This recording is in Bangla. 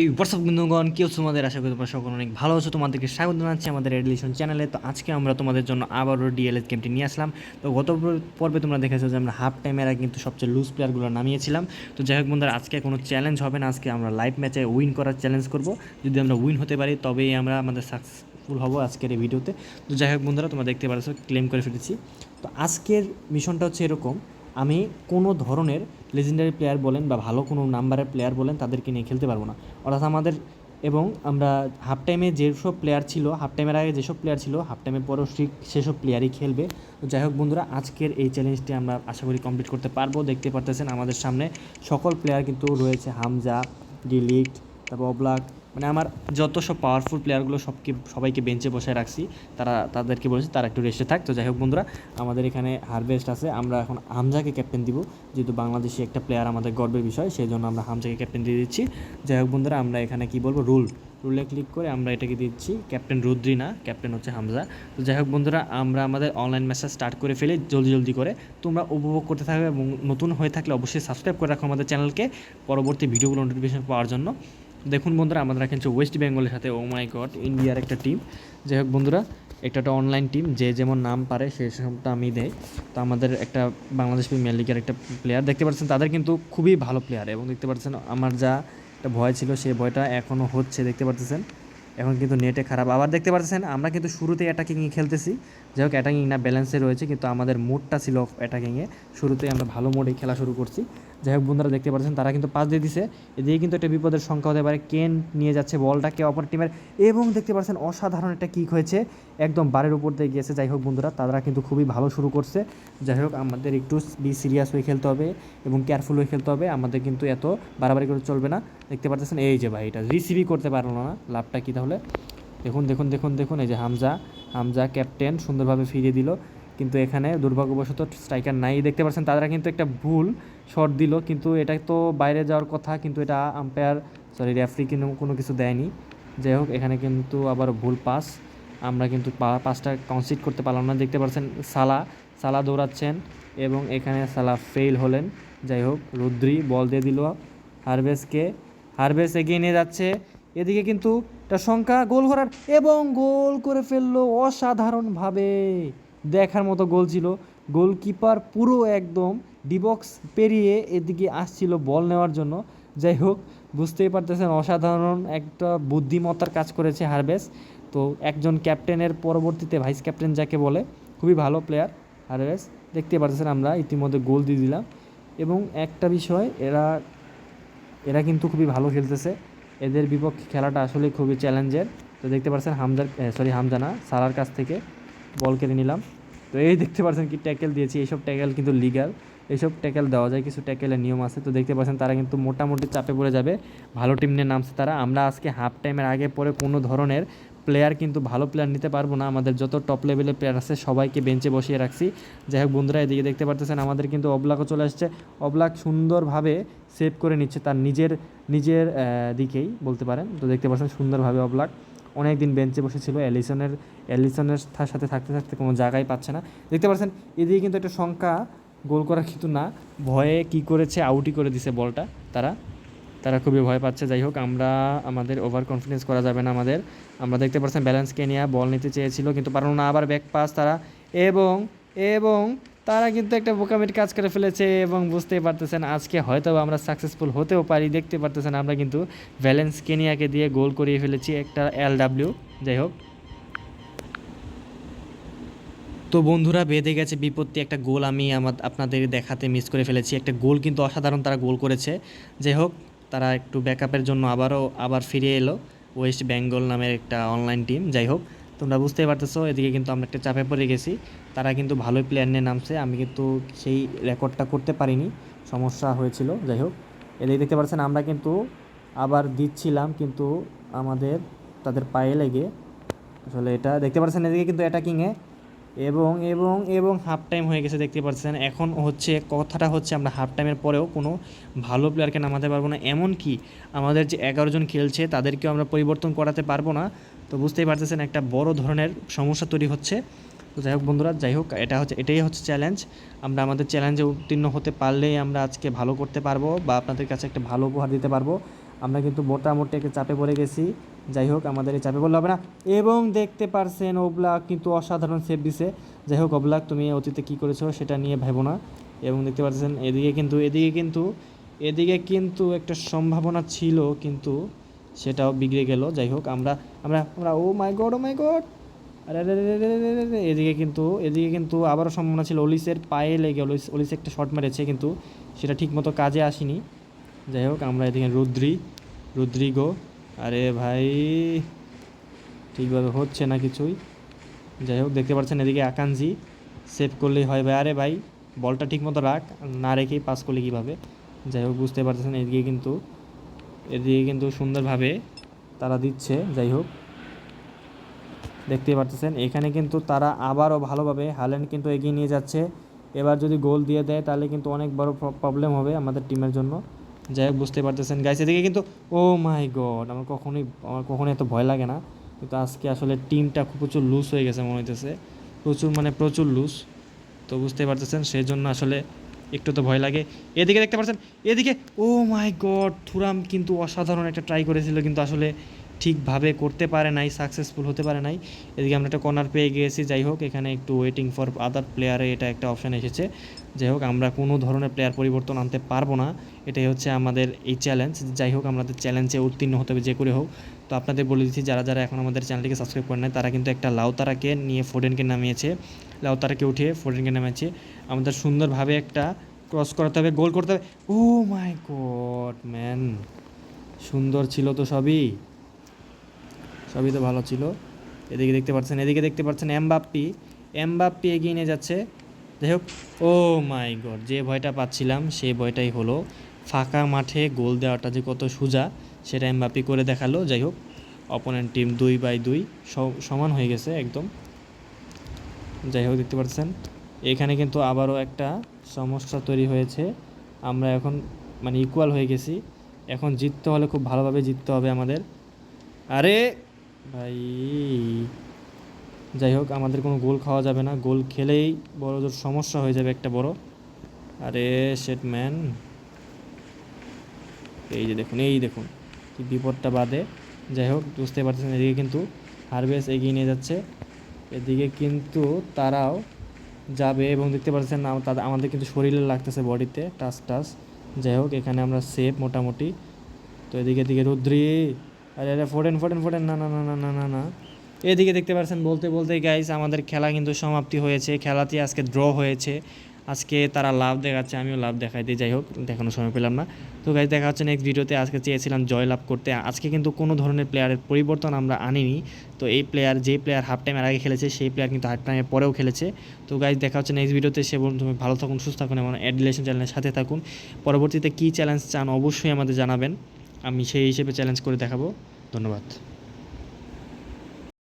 এই হোয়াটসঅ্যাপ বন্ধুগণ কেউ তোমাদের? আশা করি তোমরা সকল অনেক ভালো আছো। তোমাদেরকে স্বাগত জানাচ্ছি আমাদের এডিলিশন চ্যানেলে তো আজকে আমরা তোমাদের জন্য আবারও ডিএলএস গেমটি নিয়ে আসলাম। তো গত পর্বে তোমরা দেখেছ যে আমরা হাফ টাইমের আগে কিন্তু সবচেয়ে লুজ প্লেয়ারগুলো নামিয়েছিলাম। তো যাই হোক বন্ধুরা, আজকে কোনো চ্যালেঞ্জ হবে না। আজকে আমরা লাইভ ম্যাচে উইন করার চ্যালেঞ্জ করব। যদি আমরা উইন হতে পারি, তবেই আমরা আমাদের সাকসেসফুল হব আজকের এই ভিডিওতে তো। যাই হোক বন্ধুরা, তোমরা দেখতে পারছ ক্লেম করে ফেলেছি। তো আজকের মিশনটা হচ্ছে এরকম আমি কোনো ধরনের লেজেন্ডারি প্লেয়ার বলেন বা ভালো কোনো নাম্বারের প্লেয়ার বলেন তাদেরকে নিয়ে খেলতে পারব না। অর্থাৎ আমাদের এবং আমরা হাফ টাইমে যেসব প্লেয়ার ছিল হাফ টাইমের আগে যেসব প্লেয়ার ছিল হাফ টাইমের পরেও ঠিক সেসব প্লেয়ারই খেলবে। যাই হোক বন্ধুরা, আজকের এই চ্যালেঞ্জটি আমরা আশা করি কমপ্লিট করতে পারব। দেখতে পারতেছেন আমাদের সামনে সকল প্লেয়ার কিন্তু রয়েছে। হামজা, ডিলিট, তারপর অবলাক মানে আমার যত সব পাওয়ারফুল প্লেয়ারগুলো সবকে, সবাইকে বেঞ্চে বসায় রাখছি, তারা, তাদেরকে বলেছি তারা একটু রেস্টে থাক। তো যাই হোক বন্ধুরা, আমাদের এখানে হারভেস্ট আছে, আমরা এখন হামজাকে ক্যাপ্টেন দিব, যেহেতু বাংলাদেশি একটা প্লেয়ার আমাদের গর্বের বিষয়, সেই জন্য আমরা হামজাকে ক্যাপ্টেন দিয়ে দিচ্ছি। যাই হোক বন্ধুরা, আমরা এখানে কি বলব? রুল রুলে ক্লিক করে আমরা এটাকে দিচ্ছি ক্যাপ্টেন রুদ্রি না ক্যাপ্টেন হচ্ছে হামজা। তো যাই হোক বন্ধুরা, আমরা আমাদের অনলাইন ম্যাচটা স্টার্ট করে ফেলি, জলদি জলদি করে। তোমরা উপভোগ করতে থাকবে এবং নতুন হয়ে থাকলে অবশ্যই সাবস্ক্রাইব করে রাখো আমাদের চ্যানেলকে পরবর্তী ভিডিওগুলো নোটিফিকেশন পাওয়ার জন্য। দেখুন বন্ধুরা আমরা খেলছি ওয়েস্ট বেঙ্গলের সাথে ও মাই গড ইন্ডিয়ার একটা টিম যাই হোক বন্ধুরা একটা একটা অনলাইন টিম যে যেমন নাম পারে সেই সবটা আমি দেই। তো আমাদের একটা বাংলাদেশ প্রিমিয়ার লিগের একটা প্লেয়ার দেখতে পাচ্ছেন, তাদের কিন্তু খুবই ভালো প্লেয়ার এবং দেখতে পাচ্ছেন, আমার যা একটা ভয় ছিল, সেই ভয়টা এখনও হচ্ছে, দেখতে পাচ্ছেন। এখন কিন্তু নেটে খারাপ। আবার দেখতে পাচ্ছেন, আমরা কিন্তু শুরুতে অ্যাটাকিংয়ে খেলতেছি। যাই হোক অ্যাটাকিং না ব্যালেন্সে রয়েছে, কিন্তু আমাদের মোডটা ছিল অ্যাটাকিংয়ে শুরুতে আমরা ভালো মোডে খেলা শুরু করছি। যাই হোক, বন্ধুরা দেখতে পাচ্ছেন, তারা কিন্তু পাস দিয়ে দিছে। এদিকে কিন্তু একটা বিপদের সংখ্যা হতে পারে। কেন নিয়ে যাচ্ছে বলটাকে অপর টিমের। এবং দেখতে পাচ্ছেন, অসাধারণ একটা কিক হয়েছে। একদম বারের উপর দিয়ে গিয়েছে। যাই হোক, বন্ধুরা, তারা কিন্তু খুবই ভালো শুরু করছে। যাই হোক, আমাদের একটু বি সিরিয়াস হয়ে খেলতে হবে এবং কেয়ারফুল হয়ে খেলতে হবে। আমাদের কিন্তু এত বাড়াবাড়ি করে চলবে না। দেখতে পাচ্ছেন, এই যে ভাই, এটা রিসিভই করতে পারল না। লাভটা কি তাহলে? দেখুন দেখুন দেখুন দেখুন, এই যে হামজা। হামজা ক্যাপ্টেন সুন্দরভাবে ফিরিয়ে দিল। কিন্তু এখানে দুর্ভাগ্যবশত স্ট্রাইকার নাই। দেখতে পাচ্ছেন তারা কিন্তু একটা ভুল শট দিল, কিন্তু এটা তো বাইরে যাওয়ার কথা, কিন্তু এটা আম্পায়ার সরি রেফারি কিন্তু কোনো কিছু দেয়নি। যাই হোক, এখানে কিন্তু আবার ভুল পাস আমরা কিন্তু পাসটা কনসিড করতে পারলাম না। দেখতে পাচ্ছেন সালা সালা দৌড়াচ্ছেন এবং এখানে সালা ফেল হলেন। যাই হোক, রুদ্রি বল দিয়ে দিল হারভেসকে হারভেস এগিয়ে নিয়ে যাচ্ছে। এদিকে কিন্তু একটা সংখ্যা গোল করার, এবং গোল করে ফেলল অসাধারণভাবে। দেখার মতো গোল ছিল। গোলকিপার পুরো একদম ডিবক্স পেরিয়ে এদিকে আসছিল বল নেওয়ার জন্য। যাই হোক, বুঝতেই পারতেছেন, অসাধারণ একটা বুদ্ধিমত্তার কাজ করেছে হারভেস। তো একজন ক্যাপ্টেনের পরবর্তীতে ভাইস ক্যাপ্টেন যাকে বলে, খুবই ভালো প্লেয়ার হারভেস। দেখতে পারতেছেন আমরা, ইতিমধ্যে গোল দিয়ে দিলাম। এবং একটা বিষয়, এরা এরা কিন্তু খুবই ভালো খেলতেছে। এদের বিপক্ষে খেলাটা আসলে খুবই চ্যালেঞ্জের। তো দেখতে পাচ্ছেন হামজার সরি হামজা না সালার কাছ থেকে বল কেড়ে নিলাম। তো এই দেখতে পাচ্ছেন কি ট্যাকেল দিয়েছি, এইসব ট্যাকেল কিন্তু লিগাল এইসব ট্যাকেল দেওয়া যায়, কিছু ট্যাকেলের নিয়ম আছে। তো দেখতে পাচ্ছেন তারা কিন্তু মোটামুটি চাপে পড়ে যাবে, ভালো টিম নিয়ে নামছে তারা। আমরা আজকে হাফ টাইমের আগে পরে কোনো ধরনের প্লেয়ার কিন্তু ভালো প্লেয়ার নিতে পারব না। আমাদের যত টপ লেভেলের প্লেয়ার আছে, সবাইকে বেঞ্চে বসিয়ে রাখছি। যাই হোক বন্ধুরা, এদিকে দেখতে পারতেছেন আমাদের কিন্তু অবলাকও চলে আসছে। অবলাক সুন্দরভাবে সেভ করে নিচ্ছে তার নিজের নিজের দিকেই বলতে পারেন। তো দেখতে পাচ্ছেন সুন্দরভাবে অবলাক অনেক দিন বেঞ্চে বসেছিল। অ্যালিসনের অ্যালিসনের সাথে থাকতে থাকতে কোনো জায়গায় পাচ্ছে না। দেখতে পাচ্ছেন, এদিকে কিন্তু একটা সংখ্যা গোল করা কিন্তু না। ভয়ে কি করেছে, আউটই করে দিছে বলটা তারা। তারা খুবই ভয় পাচ্ছে। যাই হোক, আমরা, আমাদের ওভার কনফিডেন্স করা যাবে না আমাদের। আমরা দেখতে পাচ্ছেন, ব্যালেন্স কেনিয়া বল নিতে চেয়েছিল, কিন্তু পারল না। আবার ব্যাক পাস তারা। এবং এবং তারা কিন্তু একটা বোকামিট কাজ করে ফেলেছে এবং বুঝতেই পারতেছেন আজকে হয়তো আমরা সাকসেসফুল হতেও পারি, দেখতে পারতেছেন আমরা কিন্তু ভ্যালেন্স কেনিয়াকে দিয়ে গোল করিয়ে ফেলেছি একটা এল ডাব্লিউ যাই হোক। তো বন্ধুরা, বেঁধে গেছে বিপত্তি, একটা গোল আমি আমার আপনাদের দেখাতে মিস করে ফেলেছি। একটা গোল কিন্তু অসাধারণ তারা গোল করেছে। যাই হোক, তারা একটু ব্যাকআপের জন্য আবারও, আবার ফিরে এলো ওয়েস্ট বেঙ্গল নামের একটা অনলাইন টিম যাই হোক। তোমরা বুঝতেই পারতেছো, এদিকে কিন্তু আমরা একটা চাপে পড়ে গেছি। তারা কিন্তু ভালোই প্লেয়ার নিয়ে নামছে। আমি কিন্তু সেই রেকর্ডটা করতে পারিনি, সমস্যা হয়েছিল। যাই হোক, এদিকে দেখতে পাচ্ছেন, আমরা কিন্তু আবার দিচ্ছিলাম, কিন্তু আমাদের, তাদের পায়ে লেগে। আসলে এটা, দেখতে পাচ্ছেন এদিকে কিন্তু অ্যাটাকিংয়ে এবং এবং এবং হাফ টাইম হয়ে গেছে, দেখতে পাচ্ছেন। এখন হচ্ছে, কথাটা হচ্ছে, আমরা হাফ টাইমের পরেও কোনো ভালো প্লেয়ারকে নামাতে পারব না। এমন কি আমাদের যে এগারো জন খেলছে, তাদেরকেও আমরা পরিবর্তন করাতে পারব না। তো বুঝতেই পারতেছেন, একটা বড় ধরনের সমস্যা তৈরি হচ্ছে। তো যাই হোক বন্ধুরা, যাই হোক, এটা হচ্ছে, এটাই হচ্ছে চ্যালেঞ্জ আমরা আমাদের চ্যালেঞ্জে উত্তীর্ণ হতে পারলেই আমরা আজকে ভালো করতে পারব বা আপনাদের কাছে একটা ভালো উপহার দিতে পারব। আমরা কিন্তু মোটামুটি একটা চাপে পড়ে গেছি। যাই হোক, আমাদের এই চাপে পড়লে হবে না। এবং দেখতে পারছেন ওবলাক কিন্তু অসাধারণ সেভ দিছে। যাই হোক ওবলাক তুমি অতীতে কী করেছ সেটা নিয়ে ভাবো না। এবং দেখতে পাচ্ছেন এদিকে কিন্তু এদিকে কিন্তু এদিকে কিন্তু একটা সম্ভাবনা ছিল কিন্তু সেটাও বিগড়ে গেল। যাই হোক, আমরা আমরা আমরা, ও মাই গড ও মাই গড আরে এদিকে কিন্তু এদিকে কিন্তু আবারও সম্ভাবনা ছিল। অলিসের পায়ে লেগে, অলিস অলিস একটা শট মেরেছে কিন্তু, সেটা ঠিকমতো কাজে আসেনি। যাই হোক, আমরা এদিকে রুদ্রি, রুদ্রিগো, আরে ভাই, ঠিকভাবে হচ্ছে না কিছুই। যাই হোক, দেখতে পাচ্ছেন এদিকে আকাঞ্জি সেভ করলেই হয় ভাই। আরে ভাই, বলটা ঠিকমতো রাখ, না রেখেই পাস করলে কীভাবে? যাই হোক, বুঝতে পারতেছেন এদিকে কিন্তু এদিকে কিন্তু সুন্দরভাবে তারা দিচ্ছে, যাই হোক। দেখতে পারতেছেন, এখানে কিন্তু তারা আবারও ভালোভাবে হাল্যান্ড কিন্তু এগিয়ে নিয়ে যাচ্ছে। এবার যদি গোল দিয়ে দেয়, তাহলে কিন্তু অনেক বড় প্রবলেম হবে আমাদের টিমের জন্য। যাই হোক বুঝতে পারতেছেন। গাইস এদিকে কিন্তু, ও মাই গড আমার কখনোই আমার কখনোই এত ভয় লাগে না। কিন্তু আজকে আসলে টিমটা খুব প্রচুর লুজ হয়ে গেছে মনে হইতেছে। প্রচুর মানে প্রচুর লুজ তো বুঝতে পারতেছেন সেই জন্য আসলে একটু তো ভয় লাগে। এদিকে দেখতে পাচ্ছেন এদিকে, ও মাই গড থুরাম কিন্তু অসাধারণ একটা ট্রাই করেছিল কিন্তু আসলে ঠিকভাবে করতে পারে নাই সাকসেসফুল হতে পারে নাই। এদিকে আমরা একটা কর্নার পেয়ে গিয়েছি, যাই হোক, এখানে একটু ওয়েটিং ফর আদার প্লেয়ারে এটা একটা অপশান এসেছে। যাই হোক, আমরা কোনো ধরনের প্লেয়ার পরিবর্তন আনতে পারব না, এটাই হচ্ছে আমাদের এই চ্যালেঞ্জ যাই হোক আমাদের চ্যালেঞ্জে উত্তীর্ণ হতে হবে যে করে হোক। তো আপনাদের বলে দিচ্ছি, যারা যারা এখন আমাদের চ্যানেলটিকে সাবস্ক্রাইব করে নেয় তারা কিন্তু একটা লাউতারাকে নিয়ে ফোডেনকে নামিয়েছে। লাউতারাকে উঠিয়ে ফোডেনকে নামিয়েছে। আমাদের সুন্দরভাবে একটা ক্রস করাতে হবে গোল করতে হবে। ও মাই গড ম্যান সুন্দর ছিল তো সবই। সবই তো ভালো ছিল। এদিকে দেখতে পাচ্ছেন, এদিকে দেখতে পাচ্ছেন এমবাপ্পি। এমবাপ্পি এগিয়ে নিয়ে যাচ্ছে। যাই হোক, ও মাই গড, যে ভয়টা পাচ্ছিলাম সেই ভয়টাই হলো। ফাঁকা মাঠে গোল দেওয়াটা যে কত সোজা, সেটা এমবাপ্পি করে দেখাল। যাই হোক অপোনেন্ট টিম দুই বাই দুই সমান হয়ে গেছে একদম। যাই হোক, দেখতে পাচ্ছেন, এখানে কিন্তু আবারও একটা সমস্যা তৈরি হয়েছে। আমরা এখন মানে ইকুয়াল হয়ে গেছি। এখন জিততে হলে খুব ভালোভাবে জিততে হবে আমাদের। আরে ভাই। যাই হোক, আমাদের কোনো গোল খাওয়া যাবে না। গোল খেলেই বড় জোর সমস্যা হয়ে যাবে একটা বড়। আরে শেট ম্যান এই যে দেখুন, এই দেখুন বিপদটা বাদে। যাই হোক বুঝতে পারছেন এদিকে কিন্তু হারভেস এগিয়ে নিয়ে যাচ্ছে। এদিকে কিন্তু তারাও যাবে এবং দেখতে পাচ্ছেন তাদের, আমাদের কিন্তু শরীরে লাগতেছে বডিতে টাচ টাচ যাই হোক, এখানে আমরা সেফ মোটামুটি। তো এদিকে এদিকে রুদ্রি। আরে আরে ফোরেন ফোরেন ফোরেন না না না না না না না। এদিকে দেখতে পাচ্ছেন বলতে বলতে গাইস আমাদের খেলা কিন্তু সমাপ্তি হয়েছে। খেলাতে আজকে ড্র হয়েছে। আজকে তারা লাভ দেখাচ্ছে, আমিও লাভ দেখাই দিই, যাই হোক, দেখানোর সময় পেলাম না। তো গাইজ দেখা হচ্ছে নেক্সট ভিডিওতে আজকে চেয়েছিলাম জয় লাভ করতে। আজকে কিন্তু কোনো ধরনের প্লেয়ারের পরিবর্তন আমরা আনিনি। তো এই প্লেয়ার যে প্লেয়ার হাফ টাইমের আগে খেলেছে, সেই প্লেয়ার কিন্তু হাফ টাইমের পরেও খেলেছে। তো গাইজ দেখা হচ্ছে নেক্সট ভিডিওতে সে বলুন তুমি ভালো থাকুন, সুস্থ থাকুন এবং অ্যাডিলেশন চ্যানেলের সাথে থাকুন। পরবর্তীতে কী চ্যালেঞ্জ চান অবশ্যই আমাদের জানাবেন। আমি সেই হিসেবে চ্যালেঞ্জ করে দেখাবো। ধন্যবাদ।